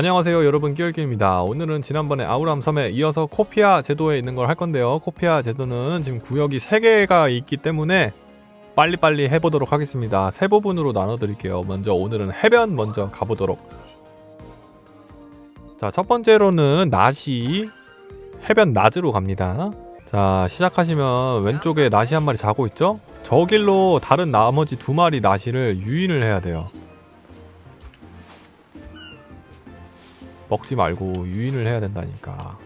안녕하세요 여러분. 끼얼기입니다. 오늘은 지난번에 아우람 섬에 이어서 코피아 제도에 있는 걸 할 건데요. 코피아 제도는 지금 구역이 3개가 있기 때문에 빨리빨리 해보도록 하겠습니다. 세 부분으로 나눠 드릴게요. 먼저 오늘은 해변 먼저 가보도록. 자 첫 번째로는 나시 해변 낮으로 갑니다. 자 시작하시면 왼쪽에 나시 한 마리 자고 있죠? 저 길로 다른 나머지 두 마리 나시를 유인을 해야 돼요 먹지 말고 유인을 해야 된다니까.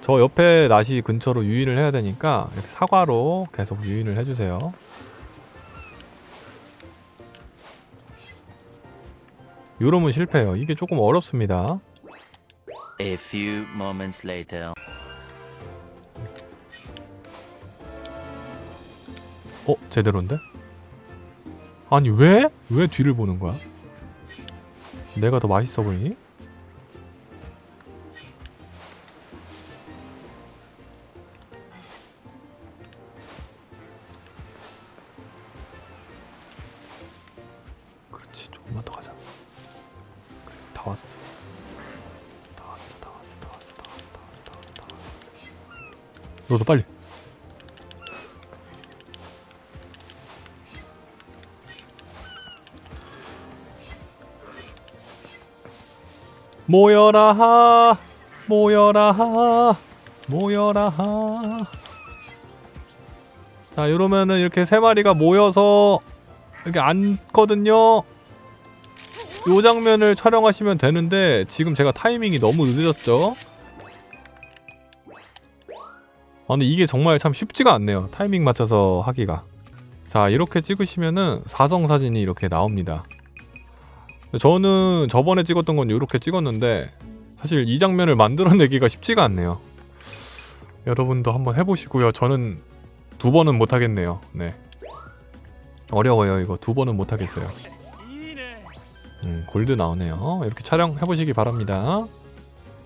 저 옆에 나시 근처로 유인을 해야 되니까 이렇게 사과로 계속 유인을 해주세요. 요러면 실패해요. 이게 조금 어렵습니다. A few moments later. 어? 제대로인데? 아니 왜? 왜 뒤를 보는 거야? 내가 더 맛있어 보이니? 그렇지 조금만 더 가자. 그렇지 다 왔어 다 왔어 다 왔어 다 왔어 다 왔어 다 왔어 다 왔어. 너도 빨리 모여라 모여라 모여라. 자 이러면은 이렇게 세 마리가 모여서 이렇게 앉거든요. 요 장면을 촬영하시면 되는데 지금 제가 타이밍이 너무 늦어졌죠? 아 근데 이게 정말 참 쉽지가 않네요 타이밍 맞춰서 하기가. 자 이렇게 찍으시면은 사성 사진이 이렇게 나옵니다 저는 저번에 찍었던 건 이렇게 찍었는데 사실 이 장면을 만들어내기가 쉽지가 않네요. 여러분도 한번 해보시고요. 저는 두 번은 못하겠네요. 네. 어려워요. 이거 두 번은 못하겠어요. 음, 골드 나오네요. 이렇게 촬영해보시기 바랍니다.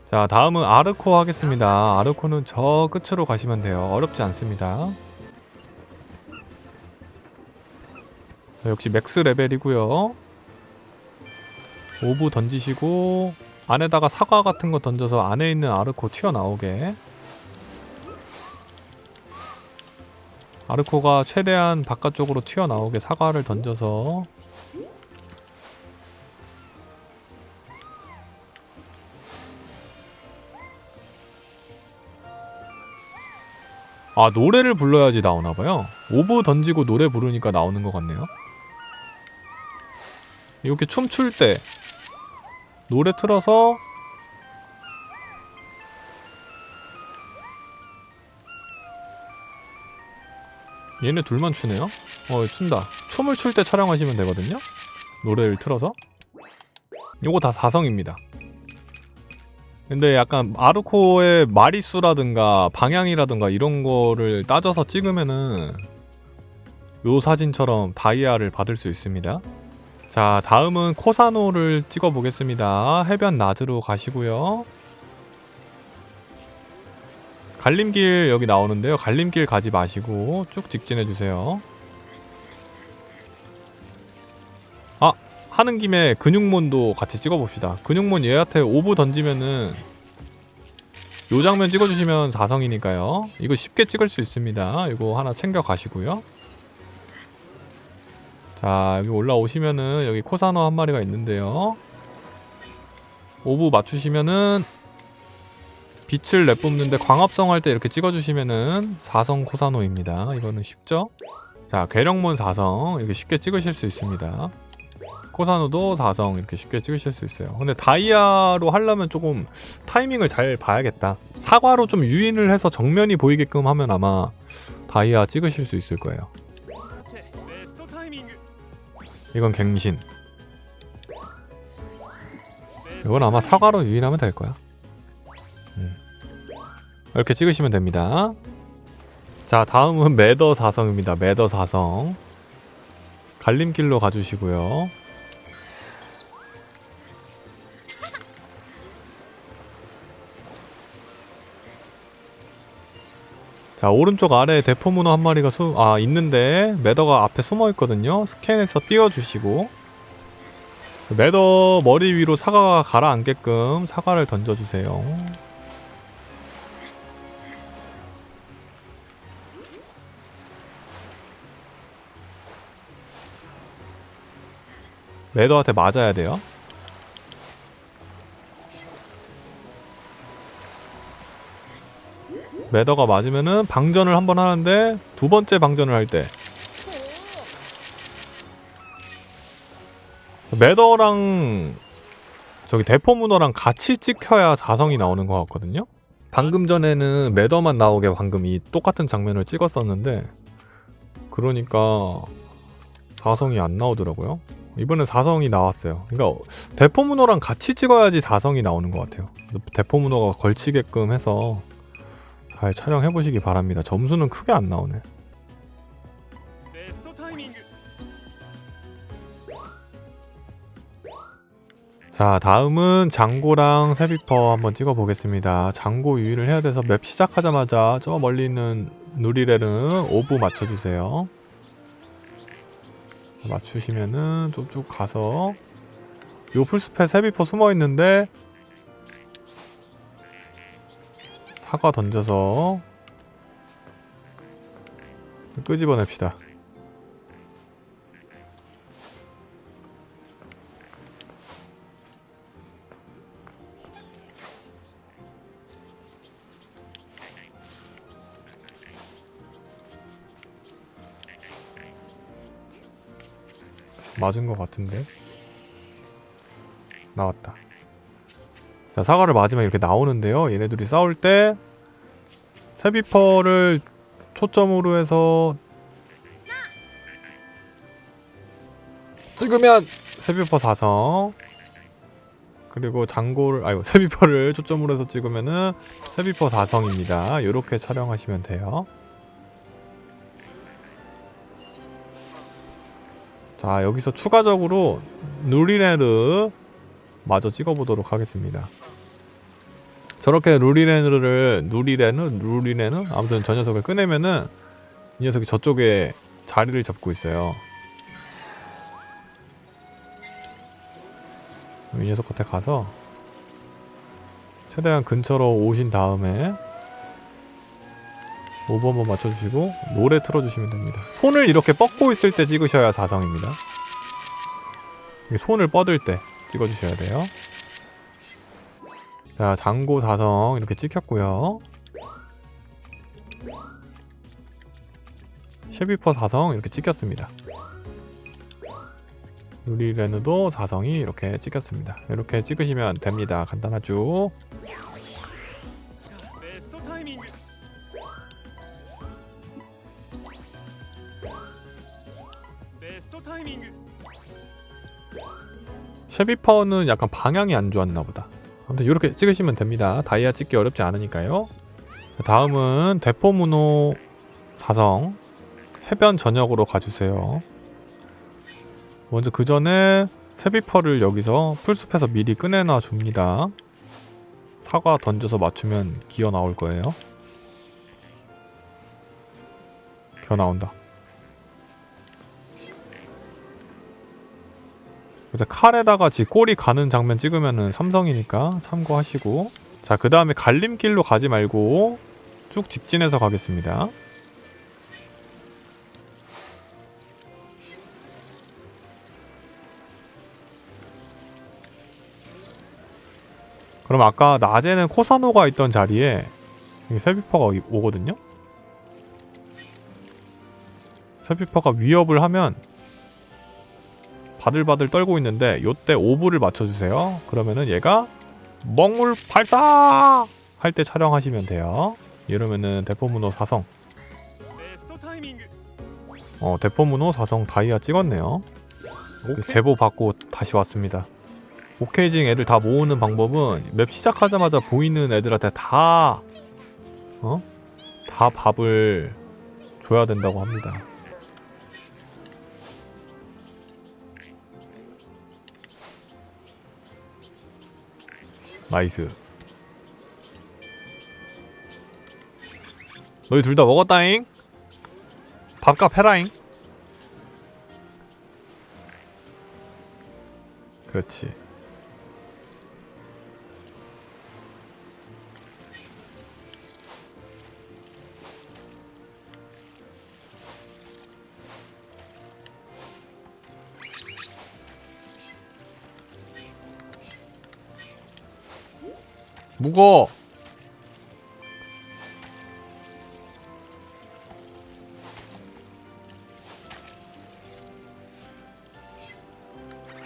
자, 다음은 아르코 하겠습니다. 아르코는 저 끝으로 가시면 돼요. 어렵지 않습니다. 자, 역시 맥스 레벨이고요. 오브 던지시고 안에다가 사과 같은 거 던져서 안에 있는 아르코 튀어나오게. 아르코가 최대한 바깥쪽으로 튀어나오게 사과를 던져서. 아 노래를 불러야지 나오나봐요. 오브 던지고 노래 부르니까 나오는 것 같네요. 이렇게 춤출 때 노래 틀어서 얘네 둘만 추네요? 어 춘다. 춤을 출 때 촬영하시면 되거든요? 노래를 틀어서? 요거 다 사성입니다. 근데 약간 아르코의 마리수라든가 방향이라든가 이런 거를 따져서 찍으면은 요 사진처럼 다이아를 받을 수 있습니다 자 다음은 코사노를 찍어 보겠습니다. 해변 낮으로 가시고요. 갈림길 여기 나오는데요. 갈림길 가지 마시고 쭉 직진해 주세요. 아 하는 김에 근육몬도 같이 찍어 봅시다. 근육몬 얘한테 오브 던지면은 요 장면 찍어 주시면 4성이니까요. 이거 쉽게 찍을 수 있습니다. 이거 하나 챙겨 가시고요 자 여기 올라오시면은 여기 코사노 한 마리가 있는데요. 오브 맞추시면은 빛을 내뿜는데 광합성 할 때 이렇게 찍어주시면은 4성 코사노입니다. 이거는 쉽죠? 자 괴력몬 4성 이렇게 쉽게 찍으실 수 있습니다. 코사노도 4성 이렇게 쉽게 찍으실 수 있어요. 근데 다이아로 하려면 조금 타이밍을 잘 봐야겠다. 사과로 좀 유인을 해서 정면이 보이게끔 하면 아마 다이아 찍으실 수 있을 거예요 이건 갱신. 이건 아마 사과로 유인하면 될 거야. 음. 이렇게 찍으시면 됩니다. 자, 다음은 매더 사성입니다. 매더 사성. 갈림길로 가주시고요. 자 오른쪽 아래에 대포 문어 한 마리가 수, 아 있는데 매더가 앞에 숨어 있거든요 스캔해서 띄워주시고 매더 머리 위로 사과가 가라앉게끔 사과를 던져주세요. 매더한테 맞아야 돼요. 매더가 맞으면은 방전을 한 번 하는데 두 번째 방전을 할 때 매더랑 저기 대포 문어랑 같이 찍혀야 사성이 나오는 것 같거든요. 방금 전에는 매더만 나오게 방금 이 똑같은 장면을 찍었었는데 그러니까 사성이 안 나오더라고요. 이번엔 사성이 나왔어요. 그러니까 대포 문어랑 같이 찍어야지 사성이 나오는 것 같아요. 대포 문어가 걸치게끔 해서 잘 촬영해 보시기 바랍니다. 점수는 크게 안 나오네. 자 다음은 장고랑 세비퍼 한번 찍어 보겠습니다 장고 유인을 해야 돼서 맵 시작하자마자 저 멀리 있는 누리레는 오브 맞춰주세요 맞추시면은 쭉쭉 가서 요 풀숲에 세비퍼 숨어있는데 사과 던져서 끄집어냅시다. 맞은 것 같은데 나왔다 자 사과를 맞으면 이렇게 나오는데요. 얘네들이 싸울 때 세비퍼를 초점으로 해서 찍으면 세비퍼 사성. 그리고 장고를 아이고 세비퍼를 초점으로 해서 찍으면은 세비퍼 사성입니다. 이렇게 촬영하시면 돼요. 자 여기서 추가적으로 누리네르 마저 찍어보도록 하겠습니다. 저렇게 루리네르를 누리레느 누리레느 아무튼 저 녀석을 꺼내면은 이 녀석이 저쪽에 자리를 잡고 있어요. 이 녀석 곁에 가서 최대한 근처로 오신 다음에 오브 한번 맞춰주시고 노래 틀어주시면 됩니다. 손을 이렇게 뻗고 있을 때 찍으셔야 사성입니다. 손을 뻗을 때 찍어주셔야 돼요. 자, 장고 4성 이렇게 찍혔고요. 쉐비퍼 4성 이렇게 찍혔습니다. 루리레누도 4성이 이렇게 찍혔습니다. 이렇게 찍으시면 됩니다. 간단하죠? 쉐비퍼는 약간 방향이 안 좋았나 보다. 아무튼 이렇게 찍으시면 됩니다. 다이아 찍기 어렵지 않으니까요. 다음은 대포문호 사성 해변 전역으로 가주세요. 먼저 그 전에 세비퍼를 여기서 풀숲에서 미리 꺼내놔 줍니다. 사과 던져서 맞추면 기어 나올 거예요. 기어 나온다. 근데 칼에다가 지 꼬리 가는 장면 찍으면은 삼성이니까 참고하시고. 자 그 다음에 갈림길로 가지 말고 쭉 직진해서 가겠습니다. 그럼 아까 낮에는 코사노가 있던 자리에 세비퍼가 오- 오거든요? 세비퍼가 위협을 하면 바들바들 떨고 있는데 요때 오브를 맞춰주세요. 그러면은 얘가 멍울 발사! 할 때 촬영하시면 돼요. 이러면은 대포문호 사성 어 대포문호 사성 다이아 찍었네요. 그 제보 받고 다시 왔습니다. 오케이징 애들 다 모으는 방법은 맵 시작하자마자 보이는 애들한테 다 어? 다 밥을 줘야 된다고 합니다. 나이스. 너희 둘 다 먹었다잉? 밥값 해라잉? 그 그렇지. 무거.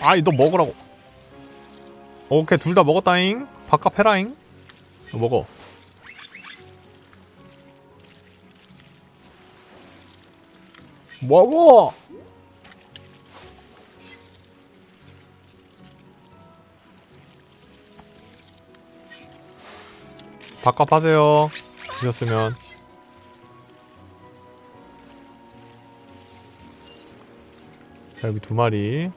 아이 너 먹으라고. 오케이 둘 다 먹었다잉. 바깥 패라잉. 너 먹어. 먹어. 바깥 파세요. 드셨으면. 자 여기 두 마리.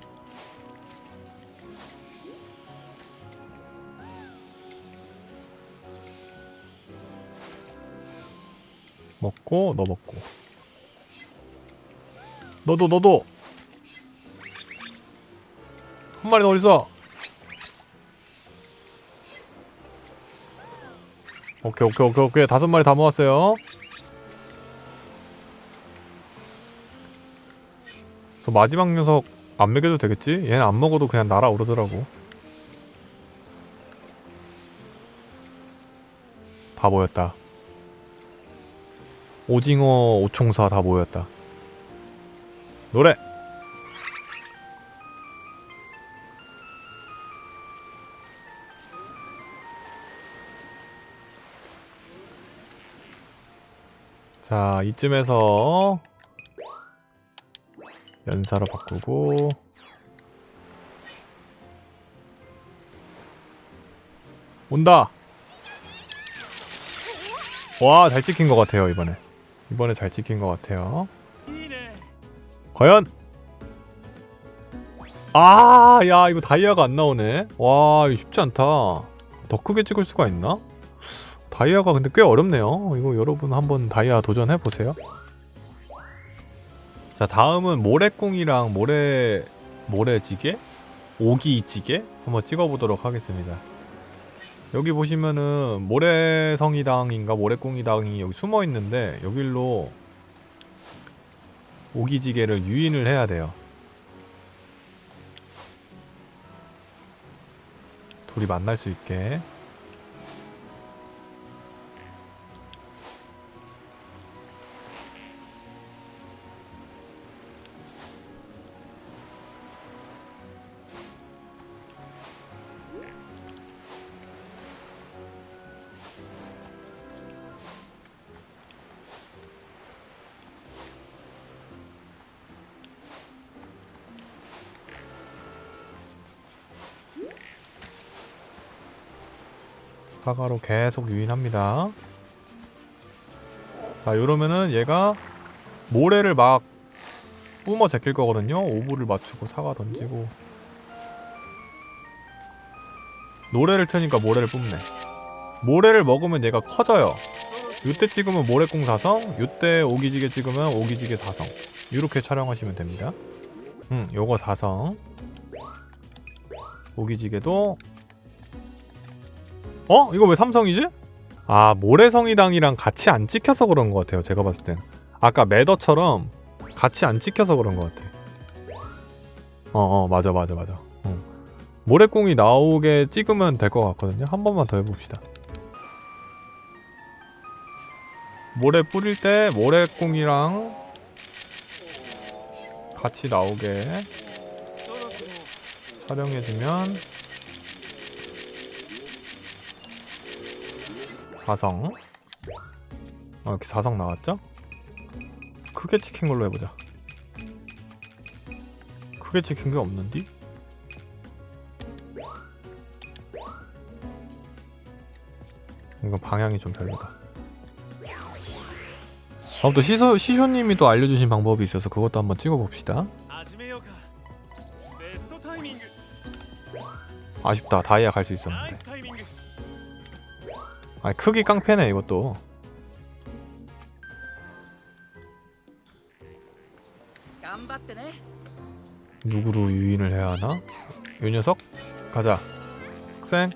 먹고 너 먹고 너도 너도 한 마리 더 어딨어 오케이 오케이 오케이 오케이 다섯 마리 다 모았어요 저 마지막 녀석 안 먹여도 되겠지? 얘는 안 먹어도 그냥 날아오르더라고 다 모였다 오징어 오총사 다 모였다. 노래. 자 이쯤에서 연사로 바꾸고 온다! 와 잘 찍힌 것 같아요 이번에 이번에 잘 찍힌 것 같아요 과연! 아! 야 이거 다이아가 안 나오네 와 이거 쉽지 않다 더 크게 찍을 수가 있나? 다이아가 근데 꽤 어렵네요. 이거 여러분 한번 다이아 도전해 보세요. 자, 다음은 모래꿍이랑 모래 모래지게, 오기지게 한번 찍어보도록 하겠습니다. 여기 보시면은 모래성이당인가 모래꿍이당이 여기 숨어 있는데 여길로 오기지게를 유인을 해야 돼요. 둘이 만날 수 있게. 사과로 계속 유인합니다. 자, 이러면은 얘가 모래를 막 뿜어 제낄 거거든요. 오브를 맞추고 사과 던지고 노래를 트니까 모래를 뿜네. 모래를 먹으면 얘가 커져요. 이때 찍으면 모래콩 사성, 이때 오기지게 찍으면 오기지게 사성. 이렇게 촬영하시면 됩니다. 음, 요거 사성. 오기지게도 어? 이거 왜 삼성이지? 아 모래성이당이랑 같이 안 찍혀서 그런 것 같아요 제가 봤을 땐 아까 매더처럼 같이 안 찍혀서 그런 것 같아 어어 어, 맞아 맞아 맞아 어. 응. 모래궁이 나오게 찍으면 될 것 같거든요 한 번만 더 해봅시다 모래 뿌릴 때 모래궁이랑 같이 나오게 촬영해주면 사성. 아 이렇게 사성 나왔죠? 크게 찍힌 걸로 해보자. 크게 찍힌 게 없는디? 이거 방향이 좀 별로다. 다음 또 시소, 시쇼님이 또 알려주신 방법이 있어서 그것도 한번 찍어봅시다. 아쉽다. 다이아 갈 수 있었는데. 아 크기 깡패네 이것도. 누구로 유인을 해야 하나? 요 녀석? 가자. 학생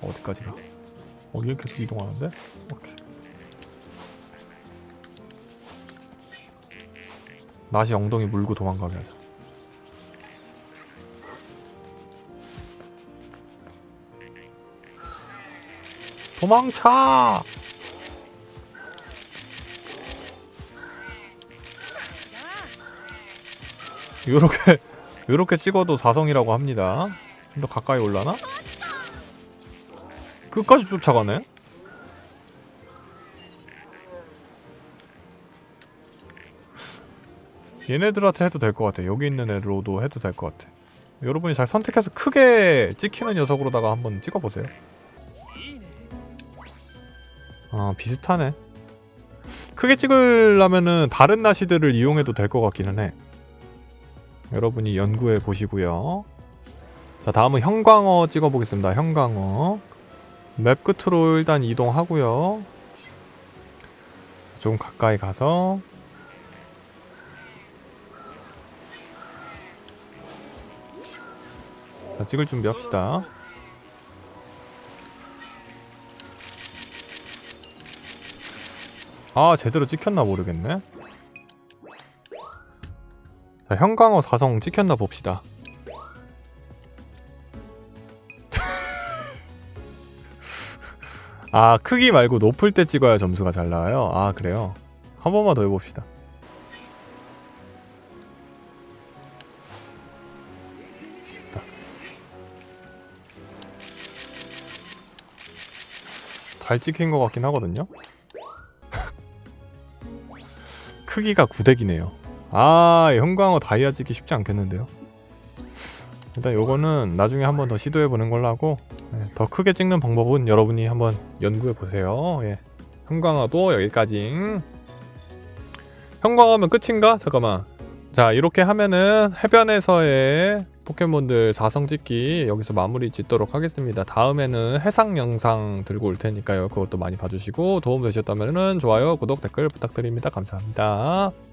어디까지나? 어디에 계속 이동하는데? 오케이. 나시 엉덩이 물고 도망가게 하자. 도망쳐! 요렇게 요렇게 찍어도 사성이라고 합니다. 좀 더 가까이 올라나? 끝까지 쫓아가네. 얘네들한테 해도 될 것 같아. 여기 있는 애로도 해도 될 것 같아. 여러분이 잘 선택해서 크게 찍히는 녀석으로다가 한번 찍어보세요. 어 비슷하네. 크게 찍으려면은 다른 나시들을 이용해도 될 것 같기는 해. 여러분이 연구해 보시고요. 자 다음은 형광어 찍어보겠습니다. 형광어. 맵 끝으로 일단 이동하고요. 좀 가까이 가서. 자, 찍을 준비합시다. 아 제대로 찍혔나 모르겠네. 자 형광호 사성 찍혔나 봅시다. 아 크기 말고 높을 때 찍어야 점수가 잘 나와요? 아 그래요? 한 번만 더 해봅시다. 잘 찍힌 것 같긴 하거든요 크기가 9덱이네요. 아, 형광어 다이아 찍기 쉽지 않겠는데요. 일단 요거는 나중에 한번 더 시도해 보는 걸로 하고 네, 더 크게 찍는 방법은 여러분이 한번 연구해 보세요. 예. 형광어도 여기까지. 형광어면 끝인가? 잠깐만. 자, 이렇게 하면은 해변에서의 포켓몬들 4성 찍기 여기서 마무리 짓도록 하겠습니다. 다음에는 해상 영상 들고 올 테니까요. 그것도 많이 봐주시고 도움 되셨다면 좋아요, 구독, 댓글 부탁드립니다. 감사합니다.